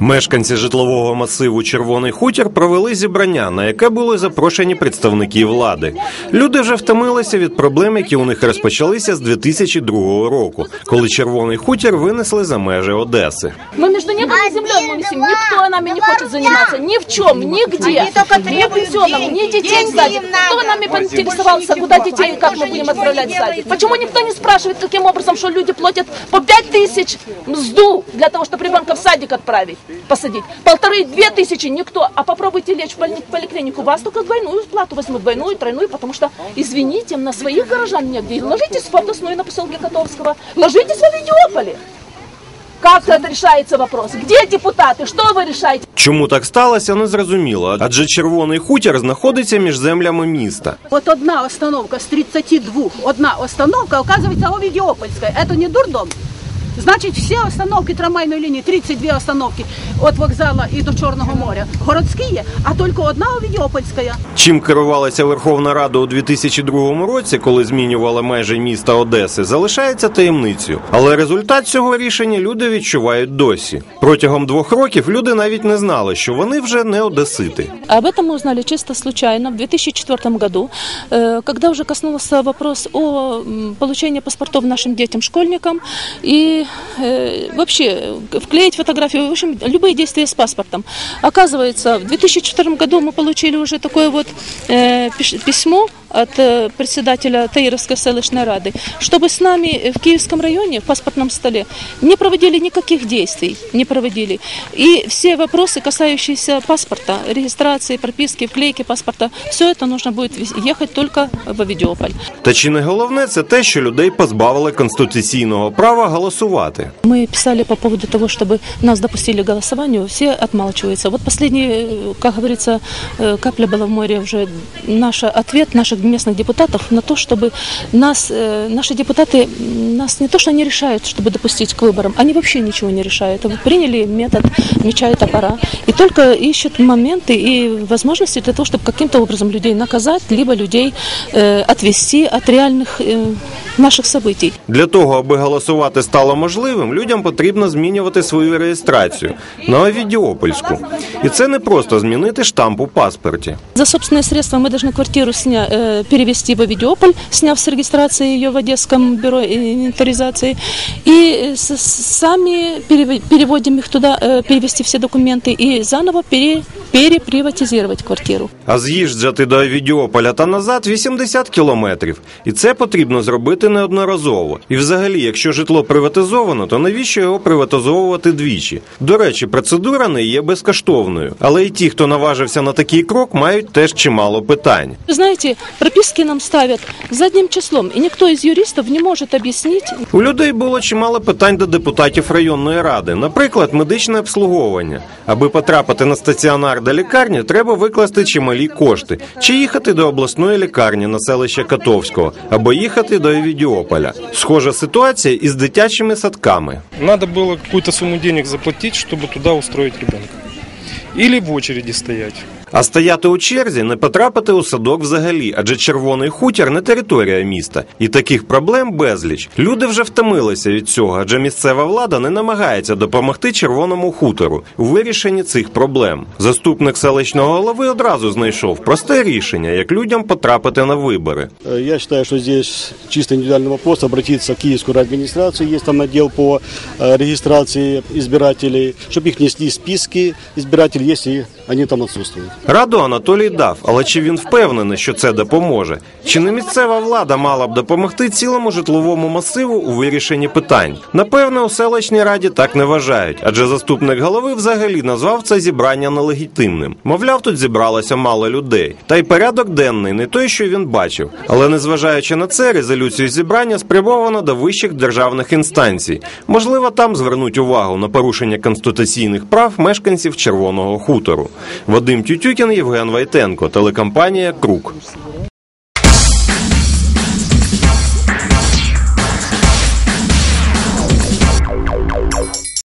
Мешканці житлового масиву Червоний хутір провели зібрання, на яке були запрошені представники влади. Люди вже втомилися від проблем, які у них розпочалися з 2002 року, коли червоний хутір винесли за межі Одеси. Мы между небом и землей мы висим. Никто нами не хочет заниматься. Ни в чем, нигде. Ни пенсионом, ни детей в садик. Кто нами поинтересовался, куда детей и как мы будем отправлять в садик? Почему никто не спрашивает, каким образом, что люди платят по 5 тысяч мзду для того, чтобы ребенка в садик отправить, посадить? Полторы-две тысячи никто. А попробуйте лечь в больни- поликлинику, вас только двойную плату возьмут, двойную, тройную, потому что, извините, на своих горожан негде. Ложитесь в областную на поселке Котовского, ложитесь в Авидиополе. Как это решается вопрос? Где депутаты? Что вы решаете? Чому так сталося, не зрозуміло, адже червоний хутір знаходиться між землями міста. Вот одна остановка с 32, одна остановка, оказывается, Овидиопольская. Это не дурдом. Значит, все остановки трамвайной линии, 32 остановки от вокзала и до Черного моря, городские, а только одна Овидиопольская. Чим керувалася Верховна Рада у 2002 році, коли змінювала межі міста Одеси, залишається таємницею. Але результат цього рішення люди відчувають досі. Протягом двох років люди навіть не знали, що вони вже не одесити. Об этом мы узнали чисто случайно в 2004 году, э, когда уже коснулся вопрос о м, получении паспортов нашим детям-школьникам и э, вообще вклеить фотографию, в общем, любые действия с паспортом. Оказывается, в 2004 году мы получили уже такое вот э, пиш- письмо от э, председателя Таировской селищной рады, чтобы с нами в Киевском районе в паспортном столе не проводили никаких действий, не проводили. И все вопросы, касающиеся паспорта, регистрации, прописки, вклейки паспорта, все это нужно будет вез- ехать только в Авидиополь. Та чи не головне це те, що людей позбавили конституційного права голосувати? Мы писали по поводу того, чтобы нас допустили к голосованию, все отмалчиваются. Вот последний, э, как говорится, э, капля была в море уже наш ответ наших местных депутатов на то, чтобы нас, э, наши депутаты м, нас не то, что не решают, чтобы допустить к выборам, они вообще ничего не решают. Вот Приняли метод меча и топора и только ищут моменты и возможности для того, чтобы каким-то образом людей наказать, либо людей э, отвести от реальных э, наших событий. Для того, аби голосувати стало можливим, людям потрібно змінювати свою реєстрацію на Овідіопольську. І це не просто змінити штамп у паспорті. За собственные средства мы должны квартиру сня, э, перевести в Авидиополь, сняв с регистрации ее в Одесском бюро инвентаризации. И э, с- с- сами перев- переводим их туда, э, перевести все документы и заново пере- переприватизировать квартиру. А з'їжджати до Авідіополя та назад 80 кілометрів. І це потрібно зробити неодноразово. І взагалі, якщо житло приватизовано, то навіщо його приватизовувати двічі? До речі, процедура не є безкоштовною. Але і ті, хто наважився на такий крок, мають теж чимало питань. Вы знаете, прописки нам ставят задним числом, и никто из юристов не может объяснить, У людей було чимало питань до депутатів районної ради, наприклад, медичне обслуговування. Аби потрапити на стаціонар до лікарні, треба викласти чималі кошти, чи їхати до обласної лікарні на селище Котовського, або їхати до Евідіополя. Схожа ситуація із дитячими садками. Надо было какую-то сумму денег заплатить, чтобы туда устроить ребенка. Или в очереди стоять. А стояти у черзі не потрапити у садок взагалі, адже червоний хутір не територія міста. І таких проблем безліч. Люди вже втомилися від цього, адже місцева влада не намагається допомогти червоному хутору у вирішенні цих проблем. Заступник селищного голови одразу знайшов просте рішення, як людям потрапити на вибори. Э, Я считаю, что здесь чисто индивидуальный вопрос обратиться в Киевскую администрацию, есть там отдел по э, регистрации избирателей, чтобы их внесли в списки избирателей, если они там отсутствуют. Раду Анатолій дав, але чи він впевнений, що це допоможе? Чи не місцева влада мала б допомогти цілому житловому масиву у вирішенні питань? Напевне, у селищній раді так не вважають, адже заступник голови взагалі назвав це зібрання нелегітимним. Мовляв, тут зібралося мало людей. Та й порядок денний не той, що він бачив. Але незважаючи на це, резолюцію зібрання спрямовано до вищих державних інстанцій. Можливо, там звернуть увагу на порушення конституційних прав мешканців Червоного хутору. Вадим Тютюкін, Євген Вайтенко, телекомпанія Крук.